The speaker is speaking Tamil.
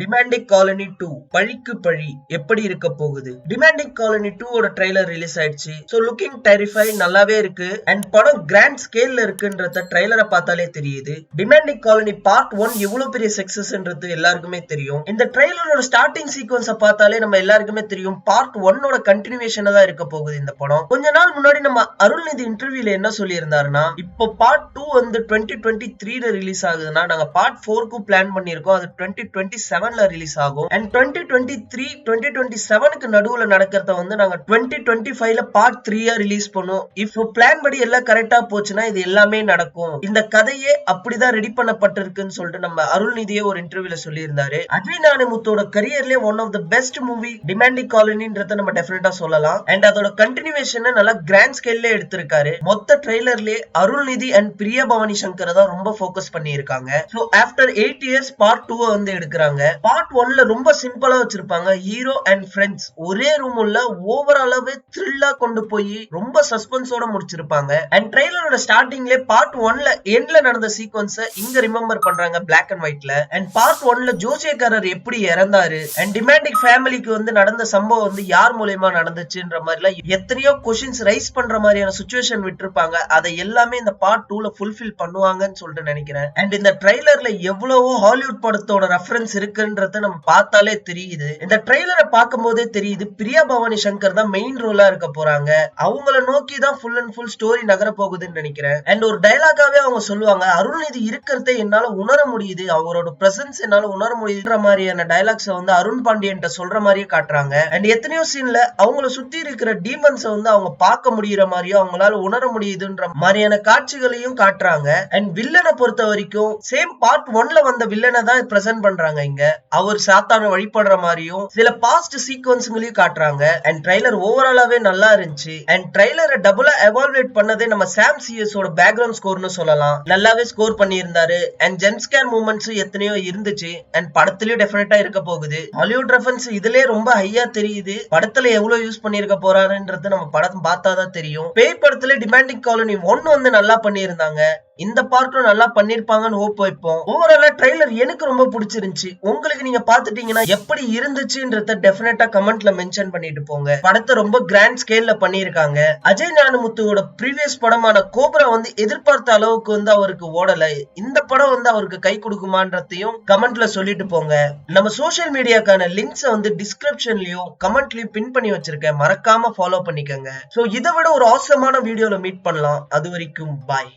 டிமாண்டிங் காலனி டூ பழிக்கு பழி எப்படி இருக்க போகுது? டிமாண்டிங் காலனி டூ ஓட ட்ரெய்லர் ரிலீஸ் ஆயிடுச்சு. ஸோ லுக்கிங் டெரிஃபை நல்லாவே இருக்கு. அண்ட் படம் கிராண்ட் ஸ்கேல்ல இருக்குன்றத ட்ரெய்லரை பார்த்தாலே தெரியுது. டிமாண்டிங் காலனி பார்ட் ஒன் எவ்வளவு பெரிய சக்சஸ்ன்றது எல்லாருக்குமே தெரியும். இந்த ட்ரைலரோட ஸ்டார்டிங் சீக்வன்ஸை பார்த்தாலே நம்ம எல்லாருக்குமே தெரியும். பார்ட் ஒன்னோட கண்டினியூஷனா தான் இருக்க போகுது இந்த படம். கொஞ்ச நாள் முன்னாடி நம்ம அருள்நிதி இன்டர்வியூல என்ன சொல்லியிருந்தாருன்னா இப்போ பார்ட் டூ வந்து டுவெண்ட்டி டுவெண்ட்டி த்ரீல ரிலீஸ் ஆகுதுன்னா நாங்க பார்ட் ஃபோருக்கும் பிளான் பண்ணியிருக்கோம். அது டுவெண்ட்டி டுவெண்ட்டி செவன்ல ரிலீஸ் ஆகும். And twenty twenty three twenty twenty செவனுக்கு நடுவுல நடக்கிறத வந்து நாங்க டுவெண்ட்டி டுவெண்ட்டி ஃபைவ்ல பார்ட் த்ரீயா ரிலீஸ் பண்ணுவோம் இப்போ பிளான் படி எல்லாம் கரெக்டா போச்சுன்னா இது எல்லாமே நடக்கும். இந்த கதையே அப்படிதான் ரெடி பண்ணப்பட்டிருக்குன்னு சொல்லிட்டு நம்ம அருள்நிதியே ஒரு இன்டர்வியூல சொல்லியிருந்தாரு. அஜய் நானமுத்தோட கரியர்லயே one of the best movie Demonte காலனின்றத நம்ம டெஃபினட்டா சொல்லலாம். அண்ட் அதோட கண்டினியூவேஷன் நல்லா கிராண்ட் ஸ்கேல்ல எடுத்திருக்காரு. மொத்த ட்ரெய்லர்லயே அருள்நிதி அண்ட் பிரியா பவானி சங்கர் தான் ரொம்ப ஃபோக்கஸ் பண்ணியிருக்காங்க. So after eight years part two வந்து எடுக்கிறாங்க. பார்ட் ஒன்ல ரொம்ப சிம்பிளா வச்சிருப்பாங்க. ஹீரோ அண்ட் ஃப்ரெண்ட்ஸ் ஒரே ரூம் உள்ள ஓவராலாவே த்ரில்லா கொண்டு போய் ரொம்ப சஸ்பென்ஸோட முடிச்சிருப்பாங்க. அண்ட் ட்ரெய்லரோட ஸ்டார்டிங்ல பார்ட் ஒன்ல எண்ட்ல நடந்த சீக்வன்ஸ இங்க ரிமெம்பர் பண்றாங்க பிளாக் அண்ட் ஒயிட்ல அண்ட் பார்ட் ஒன்ல ஜோசியக்காரர் எப்படி இறந்தாரு? அண்ட் டிமாண்டிக் ஃபேமிலிக்கு வந்து நடந்த சம்பவம் வந்து யார் மூலியமா நடந்துச்சுன்ற மாதிரிலாம் எத்தனையோ கொஸ்டின்ஸ் ரைஸ் பண்ற மாதிரியான சுச்சுவேஷன் விட்டுருப்பாங்க. அதை எல்லாமே இந்த பார்ட் டூல ஃபுல்ஃபில் பண்ணுவாங்கன்னு சொல்லிட்டு நினைக்கிறேன். அண்ட் இந்த ட்ரெய்லர்ல எவ்வளவோ ஹாலிவுட் படத்தோட ரெஃபரன்ஸ் இருக்கு இருக்குன்றத நம்ம பார்த்தாலே தெரியுது. இந்த ட்ரெய்லரை பார்க்கும் போதே தெரியுது பிரியா பவானி சங்கர் தான் மெயின் ரோலா இருக்க போறாங்க. அவங்கள நோக்கி தான் ஃபுல் அண்ட் ஃபுல் ஸ்டோரி நகர போகுதுன்னு நினைக்கிறேன். அண்ட் ஒரு டைலாகாவே அவங்க சொல்லுவாங்க அருள்நிதி இருக்கிறதே என்னால உணர முடியுது. அவரோட பிரசன்ஸ் என்னால உணர முடியுதுன்ற மாதிரியான டைலாக்ஸ் வந்து அருண் பாண்டியன் சொல்ற மாதிரியே காட்டுறாங்க. அண்ட் எத்தனையோ சீன்ல அவங்கள சுத்தி இருக்கிற டீமன்ஸ் வந்து அவங்க பார்க்க முடியுற மாதிரியோ அவங்களால உணர முடியுதுன்ற மாதிரியான காட்சிகளையும் காட்டுறாங்க. அண்ட் வில்லனை பொறுத்த வரைக்கும் சேம் பார்ட் ஒன்ல வந்த வில்லனை தான் பிரசன்ட் பண்றாங்க இங்க. அவர் சாத்தான வழிபடுற மாதிரியும் சில பாஸ்ட் சீக்வன்ஸுங்களையும் காட்டுறாங்க. அண்ட் ட்ரைலர் ஓவராலாவே நல்லா இருந்துச்சு. அண்ட் ட்ரைலரை டபுளா எவால்வேட் பண்ணதே நம்ம சாம் சிஎஸோட பேக்ரவுண்ட் ஸ்கோர்னு சொல்லலாம். நல்லாவே ஸ்கோர் பண்ணியிருந்தாரு. அண்ட் ஜென்ஸ்கேர் மூமெண்ட்ஸும் எத்தனையோ இருந்துச்சு. அண்ட் படத்துலயும் டெஃபினட்டா இருக்க போகுது. ஹாலிவுட் ரெஃபரன்ஸ் இதுலயே ரொம்ப ஹையா தெரியுது. படத்துல எவ்வளவு யூஸ் பண்ணிருக்க போறாருன்றது நம்ம படம் பார்த்தாதான் தெரியும். பேய் படத்துல டிமாண்டிங் காலனி ஒன்னு வந்து நல்லா பண்ணியிருந்தாங்க. இந்த பார்ட்டும் நல்லா பண்ணிருப்பாங்கன்னு ஹோப் வைப்போம். ஓவராலா ட்ரைலர் எனக்கு ரொம்ப பிடிச்சிருந்துச்சு. உங்களுக்கு நீங்க பாத்துட்டீங்கன்னா எப்படி இருந்துச்சுன்றத டெஃபினட்டா கமெண்ட்ல மென்ஷன் பண்ணிட்டு போங்க. படத்தை ரொம்ப கிராண்ட் ஸ்கேல்ல பண்ணிருக்காங்க அஜய் ஞானமுத்துவோட ப்ரீவியஸ் படமான கோப்ரா வந்து எதிர்பார்த்த அளவுக்கு வந்து அவருக்கு ஓடல. இந்த படம் வந்து அவருக்கு கை கொடுக்குமான்றதையும் கமெண்ட்ல சொல்லிட்டு போங்க. நம்ம சோசியல் மீடியாக்கான லிங்க்ஸ் வந்து டிஸ்கிரிப்ஷன்லயும் கமெண்ட்லயும் பின் பண்ணி வச்சிருக்கேன். மறக்காம ஃபாலோ பண்ணிக்கோங்க. சோ இதை விட ஒரு ஆசமான வீடியோல மீட் பண்ணலாம். அது வரைக்கும் பாய்